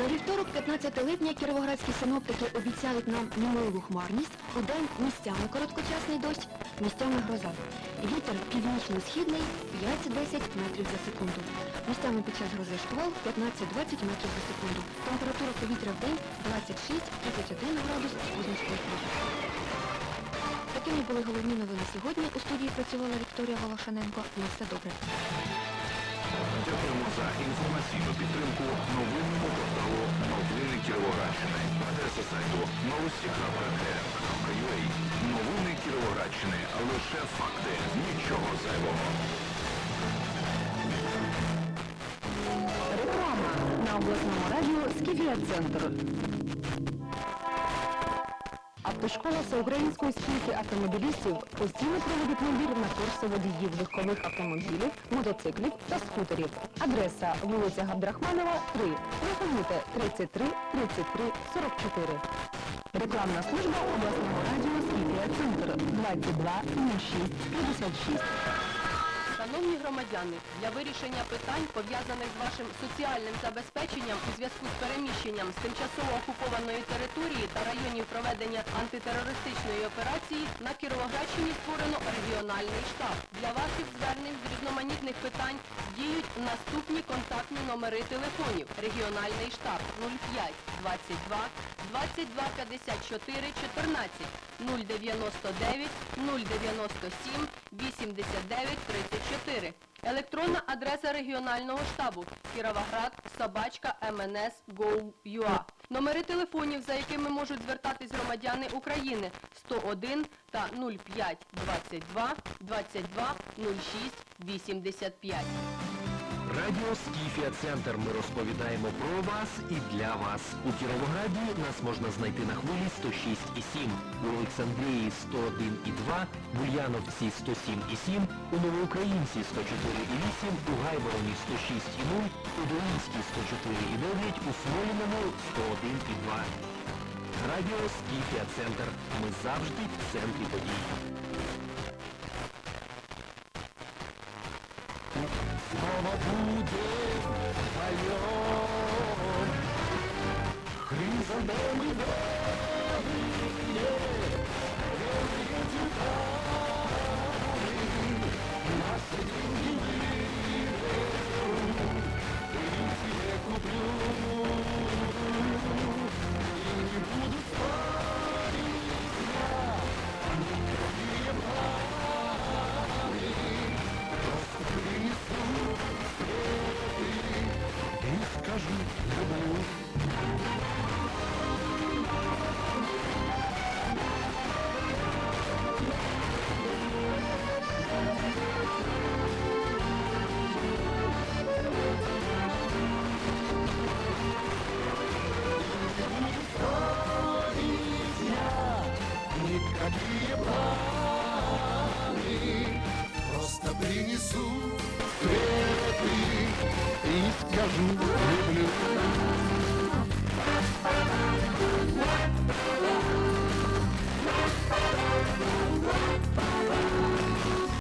На вівторок, 15 липня, кіровоградські синоптики обіцяють нам немилу хмарність, у день місцями короткочасний дощ, місцями гроза. Вітер північно-східний 5-10 метрів за секунду. Місцями під час грози шквал 15-20 метрів за секунду. Температура повітря в день 26-31 градус з позначкою. Такими були головні новини сьогодні. У студії працювала Вікторія Волошаненко. На все добре. Дякуємо за інформаційну підтримку новинному порталу Новини Кіровоградщини. Адреса сайту новості.р.ua Новини Кіровоградщини. Лише факти. Нічого зайвого. Реклама на обласному радіо Скіфія Центр. Автошкола Всеукраїнської спілки автомобілістів постійно проводить набір на курси водіїв легкових автомобілів, мотоциклів та скутерів. Адреса вулиця Габдрахманова, 3. Телефонуйте 33 33 44. Рекламна служба обласного радіо Скіфія Центр 22 06 56. Шановні громадяни, для вирішення питань, пов'язаних з вашим соціальним забезпеченням у зв'язку з переміщенням з тимчасово окупованої території та районів проведення антитерористичної операції, на Кіровоградщині створено регіональний штаб. Для ваших звернень з різноманітних питань діють наступні контактні номери телефонів. Регіональний штаб 05 22 22 54 14 099 097 89 34. Електронна адреса регіонального штабу Кіровоград, собачка, МНС.gov.ua. Номери телефонів, за якими можуть звертатись громадяни України 101 та 05 22 22 06 85. Радіо Скіфія Центр. Ми розповідаємо про вас і для вас. У Кіровограді нас можна знайти на хвилі 106,7, у Олександрії 101,2, в Ульяновці 107,7, у Новоукраїнці 104,8, у Гайвороні 106,0, у Долинській 104,9, у Смоліному 101,2. Радіо Скіфія Центр. Ми завжди в центрі подій. Снова будет вдвоем Хризантемы Caju.